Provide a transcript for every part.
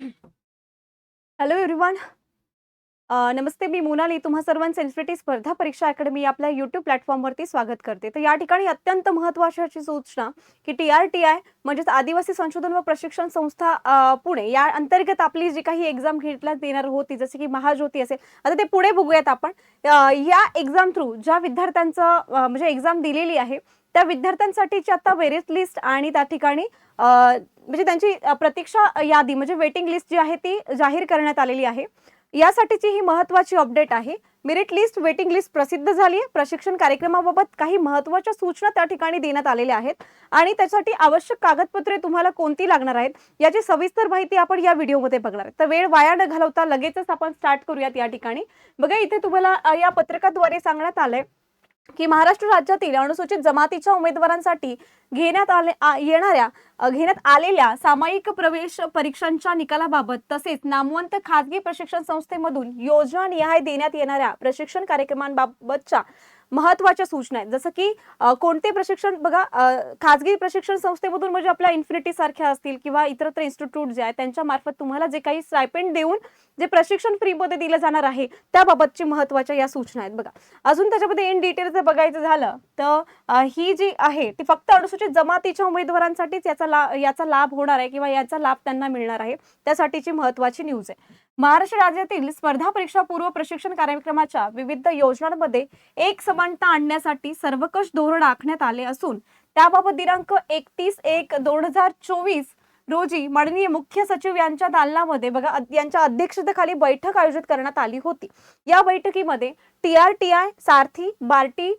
Hello everyone नमस्ते मी मोनाली. तुम्हा सर्वांचे एनसीटी स्पर्धा परीक्षा अकॅडमी आपल्या यूट्यूब प्लॅटफॉर्मवरती स्वागत करते. तर या ठिकाणी अत्यंत महत्त्वाची सूचना की टी आर टी आय म्हणजेच आदिवासी संशोधन व प्रशिक्षण संस्था पुणे या अंतर्गत आपली जी काही एक्झाम घेतला देणार होती जसे की महाज्योती असेल. आता ते पुढे बघूयात आपण. या एक्झाम थ्रू ज्या विद्यार्थ्यांचं म्हणजे एक्झाम दिलेली आहे त्या विद्यार्थ्यांसाठीची आता मेरिट लिस्ट आणि त्या ठिकाणी म्हणजे त्यांची प्रतीक्षा यादी म्हणजे वेटिंग लिस्ट जी आहे ती जाहीर करण्यात आलेली आहे. यासाठीची ही महत्वाची अपडेट आहे. मेरिट लिस्ट वेटिंग लिस्ट प्रसिद्ध झाली आहे प्रशिक्षण कार्यक्रमाबाबत काही महत्त्वाच्या सूचना त्या ठिकाणी देण्यात आलेल्या आहेत. आणि त्यासाठी आवश्यक कागदपत्रे तुम्हाला कोणती लागणार आहेत याची सविस्तर माहिती आपण या व्हिडिओमध्ये बघणार आहे तर वेळ वाया न घालवता लगेचच आपण स्टार्ट करूयात या ठिकाणी. बघा इथे तुम्हाला या पत्रकाद्वारे सांगण्यात आलंय की महाराष्ट्र राज्यातील अनुसूचित जमातीच्या उमेदवारांसाठी घेण्यात आले येणाऱ्या घेण्यात आलेल्या सामायिक प्रवेश परीक्षांच्या निकालाबाबत तसेच नामवंत खाजगी प्रशिक्षण संस्थेमधून योजना निहाय देण्यात येणाऱ्या प्रशिक्षण कार्यक्रमांबाबतच्या महत्त्वाच्या सूचना आहेत. जसं की कोणते प्रशिक्षण बघा खाजगी प्रशिक्षण संस्थेमधून म्हणजे आपल्या इन्फिनिटी सारख्या असतील किंवा इतरत्र इन्स्टिट्यूट जे आहेत त्यांच्या मार्फत तुम्हाला जे काही स्टायपेंड देऊन जे प्रशिक्षण फ्रीमध्ये दिलं जाणार आहे त्याबाबतची महत्त्वाच्या या सूचना आहेत. बघा अजून त्याच्यामध्ये इन डिटेल जर बघायचं झालं तर ही जी आहे ती फक्त अनुसूचित जमातीच्या उमेदवारांसाठीच याचा ला याचा लाभ होणार आहे किंवा याचा लाभ त्यांना मिळणार आहे त्यासाठीची महत्वाची न्यूज आहे. महाराष्ट्र राज्यातील स्पर्धा परीक्षा पूर्व प्रशिक्षण कार्यक्रमाच्या विविध योजनांमध्ये एक समानता आणण्यासाठी सर्वकष धोरण आखण्यात आले असून त्याबाबत दिनांक एकतीस एक दोन हजार चोवीस रोजी माननीय मुख्य सचिव यांच्या दालनामध्ये बघा यांच्या अध्यक्षतेखाली बैठक आयोजित करण्यात आली होती. या बैठकीमध्ये T R T I Sarthi Barti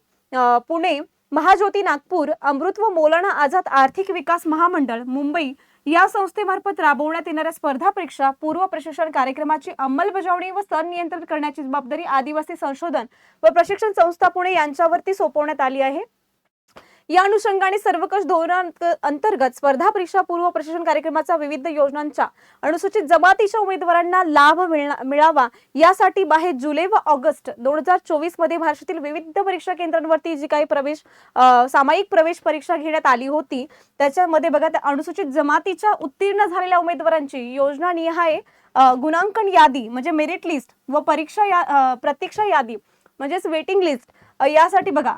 Pune Mahajyoti Nagpur Amrut व मौलाना आझाद आर्थिक विकास महामंडळ मुंबई या संस्थेमार्फत राबवण्यात येणाऱ्या स्पर्धा परीक्षा पूर्व प्रशिक्षण कार्यक्रमाची अंमलबजावणी व संनियंत्रण करण्याची जबाबदारी आदिवासी संशोधन व प्रशिक्षण संस्था पुणे यांच्यावरती सोपवण्यात आली आहे. या अनुषंगाने सर्वकष धोरणांतर्गत स्पर्धा परीक्षा पूर्व प्रशिक्षण कार्यक्रमाचा विविध योजनांच्या अनुसूचित जमातीच्या उमेदवारांना लाभ मिळावा यासाठी बाहेर जुलै व ऑगस्ट दोन हजार चोवीसमध्ये महाराष्ट्रातील विविध परीक्षा केंद्रांवरती जी काही प्रवेश सामायिक प्रवेश परीक्षा घेण्यात आली होती त्याच्यामध्ये बघा त्या अनुसूचित जमातीच्या उत्तीर्ण झालेल्या उमेदवारांची योजना निहाय गुणांकन यादी म्हणजे मेरिट लिस्ट व परीक्षा या प्रतीक्षा यादी म्हणजेच वेटिंग लिस्ट यासाठी बघा.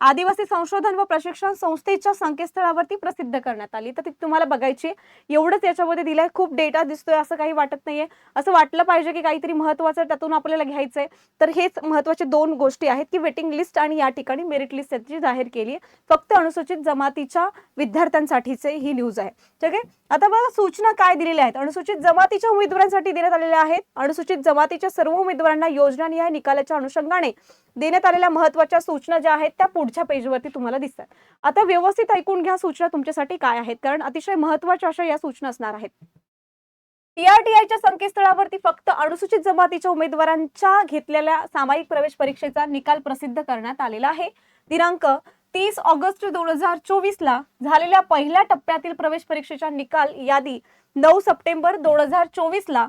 आदिवासी संशोधन व प्रशिक्षण संस्थेच्या संकेतस्थळावरती प्रसिद्ध करण्यात आली. तर ती तुम्हाला बघायची एवढंच याच्यामध्ये दिलंय. खूप डेटा दिसतोय असं काही वाटत नाहीये. असं वाटलं पाहिजे की काहीतरी महत्वाचं त्यातून आपल्याला घ्यायचंय. तर हेच महत्त्वाचे दोन गोष्टी आहेत की वेटिंग लिस्ट आणि या ठिकाणी मेरिट लिस्ट याची जाहीर केली फक्त अनुसूचित जमातीच्या विद्यार्थ्यांसाठीचे ही न्यूज आहे. ठीक आहे? आता बघा सूचना काय दिलेल्या आहेत? अनुसूचित जमातीच्या उमेदवारांसाठी देण्यात आलेल्या आहेत. अनुसूचित जमातीच्या सर्व उमेदवारांना योजना निहाय निकालाच्या अनुषंगाने देण्यात आलेल्या महत्त्वाच्या सूचना ज्या आहेत त्या पुढच्या पेजवरती तुम्हाला दिसतात. आता व्यवस्थित ऐकून घ्या सूचना तुमच्यासाठी काय आहेत कारण अतिशय महत्त्वाच्या अशा या सूचना असणार आहेत. टीआरटीआयच्या संकेतस्थळावरती फक्त अनुसूचित जमातीच्या उमेदवारांच्या घेतलेल्या सामायिक प्रवेश परीक्षेचा निकाल प्रसिद्ध करण्यात आलेला आहे. दिनांक तीस ऑगस्ट दोन हजार चोवीस ला झालेल्या पहिल्या टप्प्यातील प्रवेश परीक्षेचा निकाल यादी नऊ सप्टेंबर दोन हजार चोवीस ला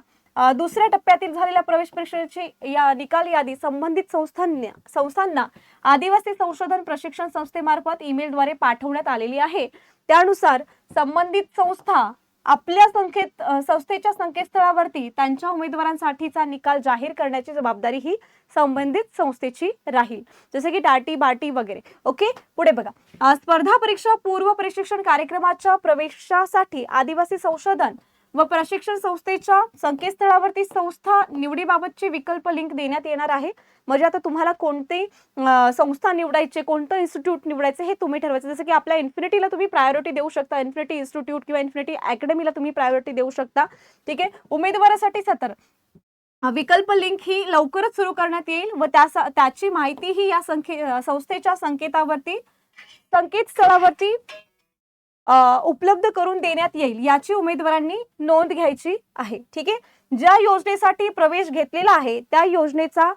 दुसऱ्या टप्प्यातील झालेल्या प्रवेश परीक्षेची या निकाल यादी संबंधित संस्थांना संस्थांना आदिवासी संशोधन प्रशिक्षण संस्थेमार्फत ईमेलद्वारे पाठवण्यात आलेली आहे. त्यानुसार संबंधित संस्था आपल्या संकेत संस्थेच्या संकेतस्थळावरती त्यांच्या उमेदवारांसाठीचा निकाल जाहीर करण्याची जबाबदारी ही संबंधित संस्थेची राहील. जसे की टाटी बाटी वगैरे. ओके? पुढे बघा. स्पर्धा परीक्षा पूर्व प्रशिक्षण कार्यक्रमाच्या प्रवेशासाठी आदिवासी संशोधन व प्रशिक्षण संस्थेच्या संकेतस्थळावरती संस्था निवडीबाबतची विकल्प लिंक देण्यात येणार आहे. म्हणजे आता तुम्हाला कोणते संस्था निवडायचे कोणतं इन्स्टिट्यूट निवडायचे हे तुम्ही ठरवायचं. जसं की आपल्या इन्फिनिटीला तुम्ही प्रायोरिटी देऊ शकता. इन्फिनिटी इन्स्टिट्यूट किंवा इन्फिनिटी अकॅडमीला तुम्ही प्रायोरिटी देऊ शकता. ठीक आहे? उमेदवारासाठी सतर. विकल्प लिंक ही लवकरच सुरू करण्यात येईल व त्या त्याची माहिती ही या संखे संस्थेच्या संकेतावरती संकेतस्थळावरती उपलब्ध करून देण्यात येईल याची उमेदवारांनी नोंद घ्यायची आहे. ठीक आहे? ज्या योजनेसाठी प्रवेश घेतलेला आहे त्या योजनेचा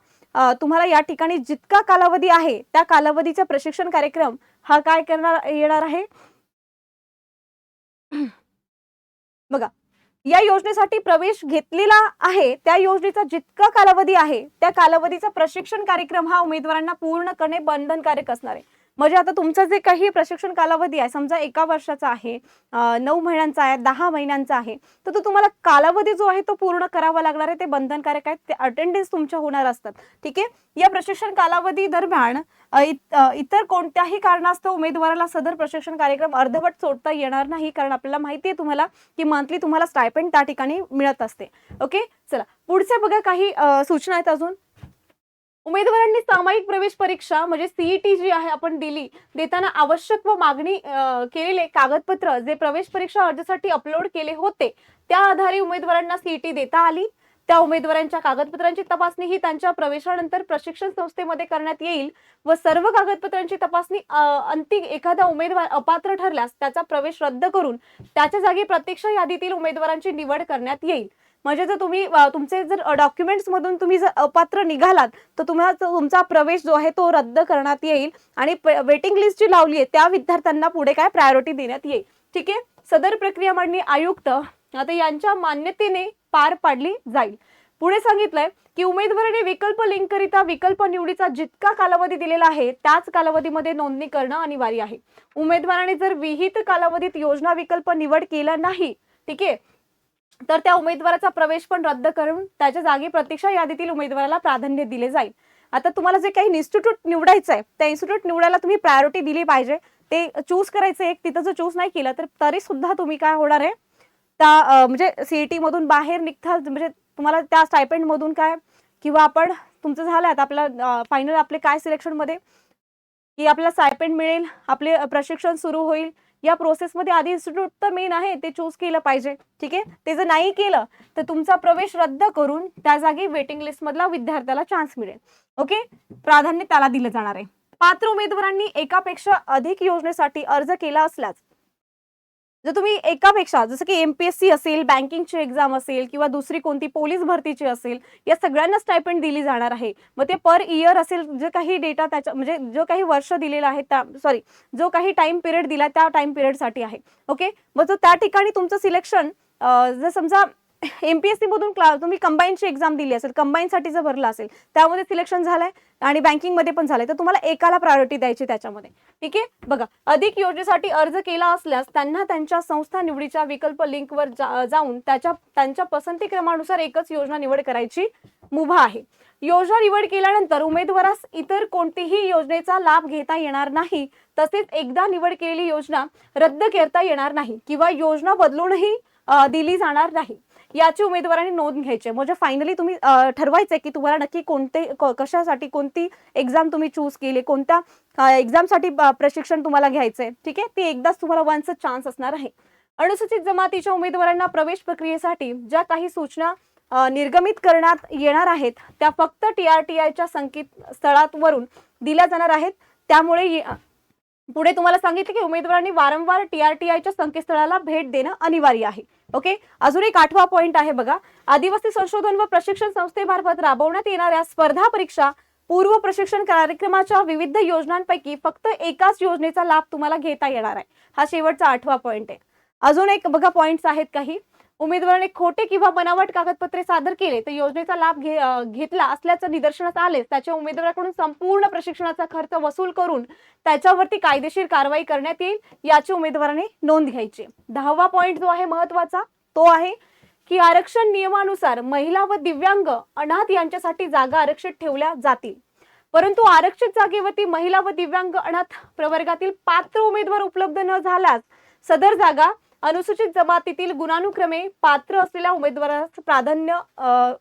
तुम्हाला या ठिकाणी जितका कालावधी आहे त्या कालावधीचा प्रशिक्षण कार्यक्रम हा काय करणार येणार आहे? बघा या योजनेसाठी प्रवेश घेतलेला आहे त्या योजनेचा जितका कालावधी आहे त्या कालावधीचा प्रशिक्षण कार्यक्रम हा उमेदवारांना पूर्णपणे बंधनकारक असणार आहे. म्हणजे आता तुमचं जे काही प्रशिक्षण कालावधी आहे समजा एका वर्षाचा आहे नऊ महिन्यांचा आहे दहा महिन्यांचा आहे तर तो तुम्हाला कालावधी जो आहे तो पूर्ण करावा लागणार आहे ते बंधनकारक आहे ते अटेंडन्स तुमच्या होणार असतात. ठीक आहे? या प्रशिक्षण कालावधी दरम्यान इतर कोणत्याही कारणास्तव उमेदवाराला सदर प्रशिक्षण कार्यक्रम अर्धवट सोडता येणार नाही कारण आपल्याला माहिती आहे तुम्हाला की मंथली तुम्हाला स्टायपेंड त्या ठिकाणी मिळत असते. ओके चला पुढचे बघा काही सूचना आहेत अजून. उमेदवारांनी सामायिक प्रवेश परीक्षा म्हणजे सीईटी जी आहे आपण दिली देताना आवश्यक व मागणी केलेले कागदपत्र जे प्रवेश परीक्षा अर्जासाठी अपलोड केले होते त्या आधारे उमेदवारांना सीईटी देता आली. त्या उमेदवारांच्या कागदपत्रांची तपासणी ही त्यांच्या प्रवेशानंतर प्रशिक्षण संस्थेमध्ये करण्यात येईल व सर्व कागदपत्रांची तपासणी अंतिम एखादा उमेदवार अपात्र ठरल्यास त्याचा प्रवेश रद्द करून त्याच्या जागी प्रत्यक्ष यादीतील उमेदवारांची निवड करण्यात येईल. म्हणजे जर तुम्ही तुमचे जर डॉक्युमेंट्स मधून तुम्ही जर अपात्र निघालात तर तुम्हाला तुमचा प्रवेश जो आहे तो रद्द करण्यात येईल आणि वेटिंग लिस्ट जी लावली आहे त्या विद्यार्थ्यांना पुढे काय प्रायोरिटी देण्यात येईल. ठीक आहे? सदर प्रक्रिया मांडणी आयुक्त आता यांच्या मान्यतेने पार पाडली जाईल. पुढे सांगितलंय की उमेदवाराने विकल्प लिंक करिता विकल्प निवडीचा जितका कालावधी दिलेला आहे त्याच कालावधीमध्ये नोंदणी करणं अनिवार्य आहे. उमेदवाराने जर विहित कालावधीत योजना विकल्प निवड केला नाही ठीक आहे तर त्या उमेदवाराचा प्रवेश पण रद्द करून त्याच्या जागी प्रतीक्षा यादीतील उमेदवाराला प्राधान्य दिले जाईल. आता तुम्हाला जे काही इन्स्टिट्यूट निवडायचं आहे त्या इन्स्टिट्यूट निवडायला तुम्ही प्रायोरिटी दिली पाहिजे. ते चूज करायचं एक तिथं जर चूज नाही केलं तर तरी सुद्धा तुम्ही काय होणार आहे? त्या म्हणजे सीईटी मधून बाहेर निघता म्हणजे तुम्हाला त्या स्टायपेंड मधून काय? किंवा आपण तुमचं झालं आता आपल्या फायनल आपले काय सिलेक्शनमध्ये? की आपल्याला स्टायपेंड मिळेल आपले प्रशिक्षण सुरू होईल या प्रोसेसमध्ये आधी इन्स्टिट्यूट तर मेन आहे ते चूज केलं पाहिजे. ठीक आहे? ते जर नाही केलं तर तुमचा प्रवेश रद्द करून त्या जागी वेटिंग लिस्ट मधला विद्यार्थ्याला चान्स मिळेल. ओके प्राधान्य त्याला दिलं जाणार आहे. पात्र उमेदवारांनी एकापेक्षा अधिक योजनेसाठी अर्ज केला असल्यास जर तुम्ही एकापेक्षा जसं की एमपीएससी असेल बँकिंगची एक्झाम असेल किंवा दुसरी कोणती पोलीस भरतीची असेल या सगळ्यांना स्टायपेंड दिली जाणार आहे. मग ते पर इयर असेल जे काही डेटा त्याच्या म्हणजे जो काही वर्ष दिलेला आहे त्या सॉरी जो काही टाइम पिरियड दिला त्या टाइम पिरियडसाठी आहे. ओके मग जो त्या ठिकाणी तुमचं सिलेक्शन जर समजा एमपीएससी मधून क्ला तुम्ही कंबाईनची एक्झाम दिली असेल कंबाईनसाठी जर भरलं असेल त्यामध्ये सिलेक्शन झालंय आणि बँकिंगमध्ये पण झालंय. तर तुम्हाला एकाला प्रायोरिटी द्यायची त्याच्यामध्ये. ठीक आहे? बघा अधिक योजनेसाठी अर्ज केला असल्यास त्यांना त्यांच्या संस्था निवडीच्या विकल्प लिंकवर जा, जाऊन त्याच्या त्यांच्या पसंती क्रमानुसार एकच योजना निवड करायची मुभा आहे. योजना निवड केल्यानंतर उमेदवारास इतर कोणतीही योजनेचा लाभ घेता येणार नाही. तसेच एकदा निवड केलेली योजना रद्द करता येणार नाही किंवा योजना बदलूनही दिली जाणार नाही. याची उमेदवारांनी नोंद घ्यायची आहे. म्हणजे फायनली तुम्ही ठरवायचंय की तुम्हाला नक्की कोणते क- कशासाठी कोणती एक्झाम तुम्ही चूज केली कोणत्या एक्झामसाठी प्रशिक्षण तुम्हाला घ्यायचंय. ठीक आहे? ती एकदाच तुम्हाला वन्स चान्स असणार आहे. अनुसूचित जमातीच्या उमेदवारांना प्रवेश प्रक्रियेसाठी ज्या काही सूचना निर्गमित करण्यात येणार आहेत त्या फक्त टी आर टी आयच्या संकेत स्थळावरून दिल्या जाणार आहेत. त्यामुळे पुढे तुम्हाला सांगितले की उमेदवारांनी वारंवार टी आर टी आयच्या संकेतस्थळाला भेट देणं अनिवार्य आहे. ओके? अजून एक आठवा पॉइंट आहे बघा. आदिवासी संशोधन व प्रशिक्षण संस्थेमार्फत राबवण्यात येणाऱ्या स्पर्धा परीक्षा पूर्व प्रशिक्षण कार्यक्रमाच्या विविध योजनांपैकी फक्त एकाच योजनेचा लाभ तुम्हाला घेता येणार आहे. हा शेवटचा आठवा पॉइंट आहे. अजून एक बघा पॉइंट्स आहेत काही. उमेदवाराने खोटे किंवा बनावट कागदपत्रे सादर केले तर योजनेचा लाभ घे घेतला असल्याचं निदर्शनास आले त्याच्या उमेदवाराकडून संपूर्ण प्रशिक्षणाचा खर्च वसूल करून त्याच्यावरती कायदेशीर कारवाई करण्यात येईल याची उमेदवाराने नोंद घ्यायची. दहावा पॉइंट जो आहे महत्त्वाचा तो आहे की आरक्षण नियमानुसार महिला व दिव्यांग अनाथ यांच्यासाठी जागा आरक्षित ठेवल्या जातील. परंतु आरक्षित जागेवरती महिला व दिव्यांग अनाथ प्रवर्गातील पात्र उमेदवार उपलब्ध न झाल्यास सदर जागा अनुसूचित जमातीतील गुणानुक्रमे पात्र असलेल्या उमेदवारास प्राधान्य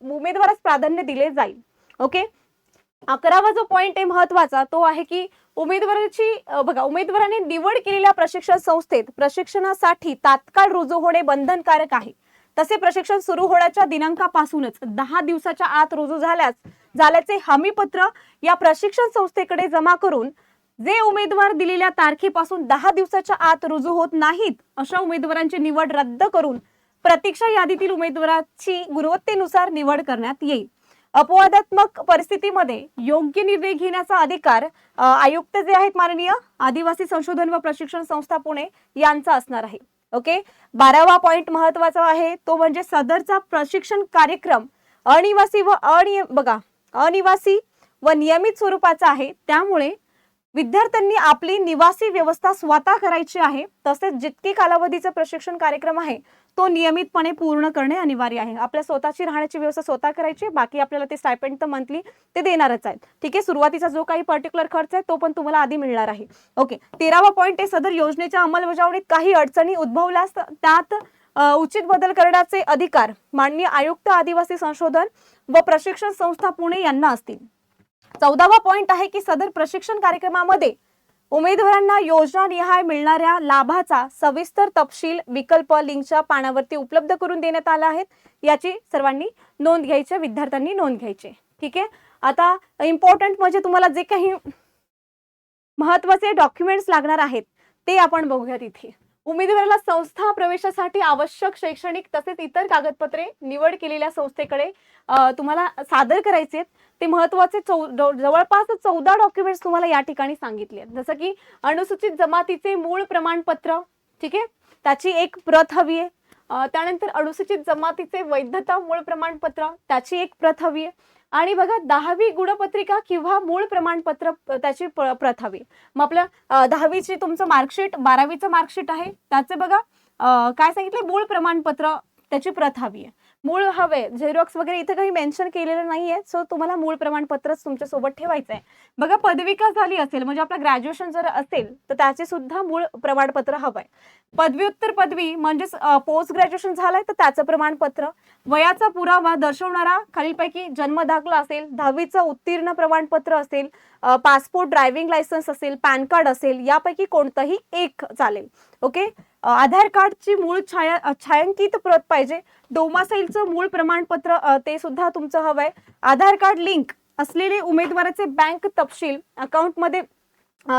उमेदवारास प्राधान्य दिले जाईल. ओके? अकरावा जो पॉइंट आहे महत्त्वाचा तो आहे की उमेदवाराची बघा उमेदवाराने निवड केलेल्या प्रशिक्षण संस्थेत प्रशिक्षणासाठी तात्काळ रुजू होणे बंधनकारक आहे. तसे प्रशिक्षण सुरू होण्याच्या दिनांकापासूनच दहा दिवसाच्या आत रुजू झाल्यास झाल्याचे हमीपत्र या प्रशिक्षण संस्थेकडे जमा करून जे उमेदवार दिलेल्या तारखेपासून दहा दिवसाच्या आत रुजू होत नाहीत अशा उमेदवारांची निवड रद्द करून प्रतीक्षा यादीतील उमेदवाराची गुणवत्तेनुसार निवड करण्यात येईल. अपवादात्मक परिस्थितीमध्ये योग्य निर्णय घेण्याचा अधिकार आयुक्त जे आहेत माननीय आदिवासी संशोधन व प्रशिक्षण संस्था पुणे यांचा असणार आहे. ओके? बारावा पॉइंट महत्त्वाचा आहे तो म्हणजे सदरचा प्रशिक्षण कार्यक्रम अनिवासी व अनियम बघा अनिवासी व नियमित स्वरूपाचा आहे. त्यामुळे विद्यार्थ्यांनी आपली निवासी व्यवस्था स्वतः करायची आहे. तसेच जितके कालावधीचा प्रशिक्षण कार्यक्रम आहे तो नियमितपणे पूर्ण करणे अनिवार्य आहे. आपल्या स्वतःची राहण्याची व्यवस्था स्वतः करायची आहे. बाकी आपल्याला ते स्टायपेंड तर मंथली ते देणारच आहेत. ठीक आहे सुरुवातीचा जो काही पर्टिक्युलर खर्च आहे तो पण तुम्हाला आधी मिळणार आहे. ओके तेरावा पॉईंट आहे सदर योजनेच्या अंमलबजावणीत काही अडचणी उद्भवल्यास त्यात उचित बदल करण्याचे अधिकार माननीय आयुक्त आदिवासी संशोधन व प्रशिक्षण संस्था पुणे यांना असतील. चौदावा पॉइंट आहे की सदर प्रशिक्षण कार्यक्रमामध्ये उमेदवारांना योजना निहाय मिळणाऱ्या लाभाचा सविस्तर तपशील विकल्प लिंकच्या पानावरती उपलब्ध करून देण्यात आला आहेत याची सर्वांनी नोंद घ्यायची विद्यार्थ्यांनी नोंद घ्यायची. ठीक आहे? आता इम्पॉर्टंट म्हणजे तुम्हाला जे काही महत्त्वाचे डॉक्युमेंट्स लागणार आहेत ते आपण बघूयात इथे. उमेदवाराला संस्था प्रवेशासाठी आवश्यक शैक्षणिक तसेच इतर कागदपत्रे निवड केलेल्या संस्थेकडे तुम्हाला सादर करायचे आहेत. ते महत्त्वाचे चौ जवळपास चौदा डॉक्युमेंट्स तुम्हाला या ठिकाणी सांगितले आहेत. जसं की अनुसूचित जमातीचे मूळ प्रमाणपत्र ठीक आहे? त्याची एक प्रत हवी आहे. त्यानंतर अनुसूचित जमातीचे वैधता मूळ प्रमाणपत्र त्याची एक प्रत हवी आहे. आणि बघा दहावी गुणपत्रिका किंवा मूळ प्रमाणपत्र त्याची प- प्रत हवी. आहे. मग आपलं दहावीची तुमचं मार्कशीट बारावीचं मार्कशीट आहे. त्याचे बघा काय सांगितलं? मूळ प्रमाणपत्र त्याची प्रत हवी आहे. मूळ हवे. झेरॉक्स वगैरे इथं काही मेन्शन केलेलं नाहीये. सो तुम्हाला मूळ प्रमाणपत्रच तुमच्यासोबत ठेवायचं आहे बघा पदविका झाली असेल म्हणजे आपलं ग्रॅज्युएशन जर असेल तर त्याचे सुद्धा मूळ प्रमाणपत्र हवंय. पदव्युत्तर पदवी म्हणजेच पोस्ट ग्रॅज्युएशन झालंय तर त्याचं प्रमाणपत्र. वयाचा पुरावा दर्शवणारा खालीलपैकी जन्म दाखला असेल दहावीचं उत्तीर्ण प्रमाणपत्र असेल पासपोर्ट ड्रायव्हिंग लायसन्स असेल पॅन कार्ड असेल यापैकी कोणतंही एक चालेल. ओके आधार कार्डची मूळ छाया छायांकित प्रत पाहिजे. डोमासाईलचं मूळ प्रमाणपत्र ते सुद्धा तुमचं हवंय. आधार कार्ड लिंक असलेले उमेदवाराचे बँक तपशील अकाउंटमध्ये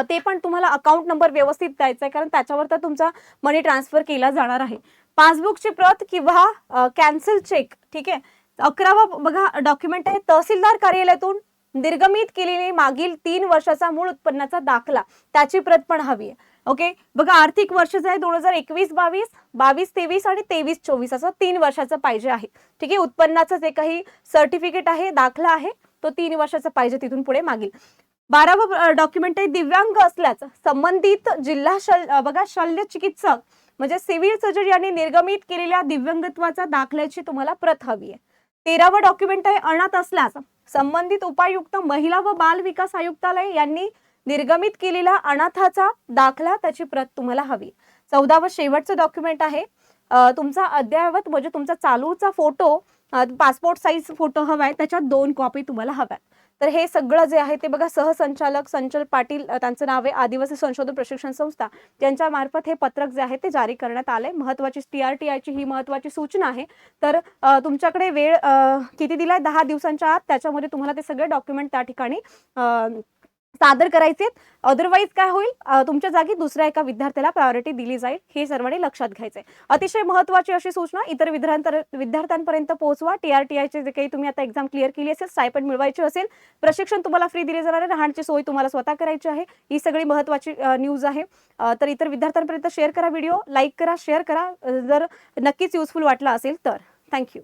ते पण तुम्हाला अकाउंट नंबर व्यवस्थित द्यायचा आहे कारण त्याच्यावर तर तुमचा मनी ट्रान्सफर केला जाणार आहे. पासबुकची प्रत किंवा कॅन्सल चेक ठीक आहे? अकरावा बघा डॉक्युमेंट आहे तहसीलदार कार्यालयातून निर्गमित केलेली मागील तीन वर्षाचा मूळ उत्पन्नाचा दाखला त्याची प्रत पण हवी आहे. ओके? बघा आर्थिक वर्ष जे आहे दोन हजार एकवीस बावीस बावीस तेवीस आणि तेवीस चोवीस असं तीन वर्षाचं पाहिजे आहे. ठीक आहे? उत्पन्नाचं जे काही सर्टिफिकेट आहे दाखला आहे तो तीन वर्षाचा पाहिजे तिथून पुढे मागील. बारावं डॉक्युमेंट आहे दिव्यांग असल्यास संबंधित जिल्हा शल बघा शल्य चिकित्सक म्हणजे सिव्हिल सर्जन यांनी निर्गमित केलेल्या दिव्यांगत्वाचा दाखल्याची तुम्हाला प्रत हवी आहे. तेरावं डॉक्युमेंट आहे अनाथ असल्यास संबंधित उपायुक्त महिला व बाल विकास आयुक्तालय यांनी निर्गमित केलेला अनाथाचा दाखला त्याची प्रत तुम्हाला हवी. चौदा व शेवटचं डॉक्युमेंट आहे. तुमचा अद्ययावत म्हणजे तुमचा चालूचा फोटो पासपोर्ट साईज फोटो हवा आहे त्याच्यात दोन कॉपी तुम्हाला हव्यात. तर हे सगळं जे आहे ते बघा सहसंचालक संचल पाटील त्यांचं नाव आहे आदिवासी संशोधन प्रशिक्षण संस्था. त्यांच्या मार्फत हे पत्रक जे आहे ते जारी करण्यात आले महत्वाची टी आर टी आयची ही महत्वाची सूचना आहे. तर तुमच्याकडे वेळ किती किती दिलाय? दहा दिवसांच्या आत त्याच्यामध्ये तुम्हाला ते सगळे डॉक्युमेंट त्या ठिकाणी सादर करायचे अदरवाईज काय होईल? तुमच्या जागी दुसऱ्या एका विद्यार्थ्याला प्रायोरिटी दिली जाईल. हे सर्वांनी लक्षात घ्यायचे अतिशय महत्वाची अशी सूचना इतर विद्यार्थ्यांपर्यंत पोहोचवा. टी आर टी जे काही तुम्ही आता एक्झाम क्लिअर केली असेल स्टायपंड मिळवायची असेल प्रशिक्षण तुम्हाला फ्री दिले जाणार आहे. राहण्याची सोय तुम्हाला स्वतः करायची आहे. ही सगळी महत्वाची न्यूज आहे. तर इतर विद्यार्थ्यांपर्यंत शेअर करा व्हिडिओ लाईक करा शेअर करा. जर नक्कीच युजफुल वाटला असेल तर. थँक्यू